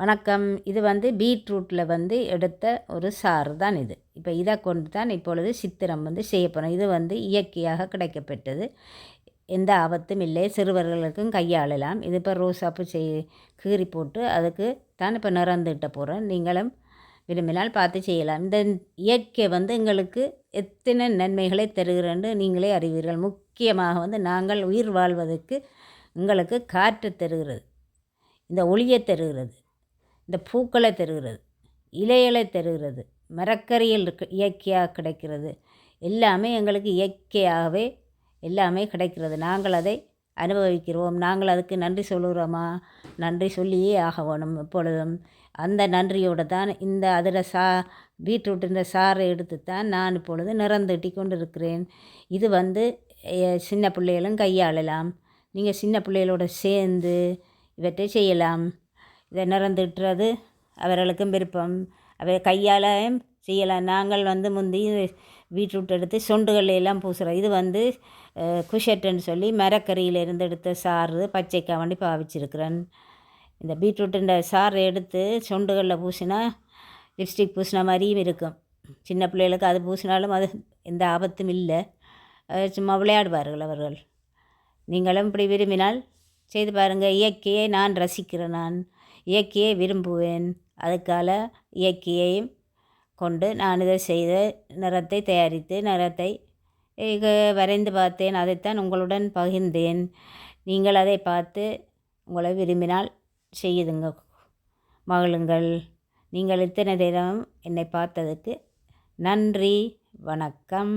வணக்கம். இது வந்து பீட்ரூட்டில் வந்து எடுத்த ஒரு சாறு தான் இது. இப்போ இதை கொண்டு தான் இப்பொழுது சித்திரம் வந்து செய்ய போகிறோம் இது வந்து இயற்கையாக கிடைக்கப்பட்டது எந்த ஆபத்தும் இல்லை. சிறுவர்களுக்கும் கையாளலாம். இது இப்போ ரோசாப்பு செய் கீறி போட்டு அதுக்கு தான் இப்போ நிறந்துட்ட போகிறோம் நீங்களும் விரும்பினால் பார்த்து செய்யலாம். இந்த இயற்கை வந்து எங்களுக்கு எத்தனை நன்மைகளை தருகிறேன்னு நீங்களே அறிவீர்கள். முக்கியமாக வந்து நாங்கள் உயிர் வாழ்வதற்கு எங்களுக்கு காற்று தருகிறது. இந்த ஒளியை தருகிறது. இந்த பூக்களை தருகிறது இலைகளை தருகிறது மரக்கறியில் இருக்கு இயற்கையாக கிடைக்கிறது. எல்லாமே எங்களுக்கு இயற்கையாகவே எல்லாமே கிடைக்கிறது. நாங்கள் அதை அனுபவிக்கிறோம். நாங்கள் அதுக்கு நன்றி சொல்லுகிறோமா? நன்றி சொல்லியே ஆக வேணும் எப்பொழுதும். அந்த நன்றியோடு தான் இந்த அதில் சா பீட்ரூட் இந்த சாறை எடுத்து தான் நான் இப்பொழுது நிறந்துட்டி கொண்டு இருக்கிறேன் இது வந்து சின்ன பிள்ளைகளும் கையாளலாம். நீங்கள் சின்ன பிள்ளைகளோட சேர்ந்து இவற்றை செய்யலாம். இதை நிறந்துட்டுறது அவர்களுக்கும் விருப்பம். அவர் கையால் செய்யலாம். நாங்கள் வந்து முந்தி பீட்ரூட் எடுத்து சுண்டுகள் எல்லாம் பூசுகிறோம் இது வந்து குஷட்டுன்னு சொல்லி மரக்கறியிலிருந்து எடுத்த சாறு பச்சைக்கா வண்டி பாவிச்சிருக்கிறேன். இந்த பீட்ரூட்டுன்ற சாறு எடுத்து சுண்டுகளில் பூசினா லிப்ஸ்டிக் பூசின மாதிரியும் இருக்கும். சின்ன பிள்ளைகளுக்கு அது பூசினாலும் அது எந்த ஆபத்தும் இல்லை. சும்மா விளையாடுவார்கள் அவர்கள். நீங்களும் இப்படி விரும்பினால் செய்து பாருங்கள் இயற்கையை நான் ரசிக்கிறேன் நான். இயற்கையை விரும்புவேன். அதுக்கால இயக்கியையும் கொண்டு நான் இதை செய்த நிறத்தை தயாரித்து நிறத்தை வரைந்து பார்த்தேன். அதைத்தான் உங்களுடன் பகிர்ந்தேன். நீங்கள் அதை பார்த்து உங்களை விரும்பினால் செய்யுதுங்க மகளுங்கள் நீங்கள் இத்தனை தினம் என்னை பார்த்ததுக்கு நன்றி. வணக்கம்.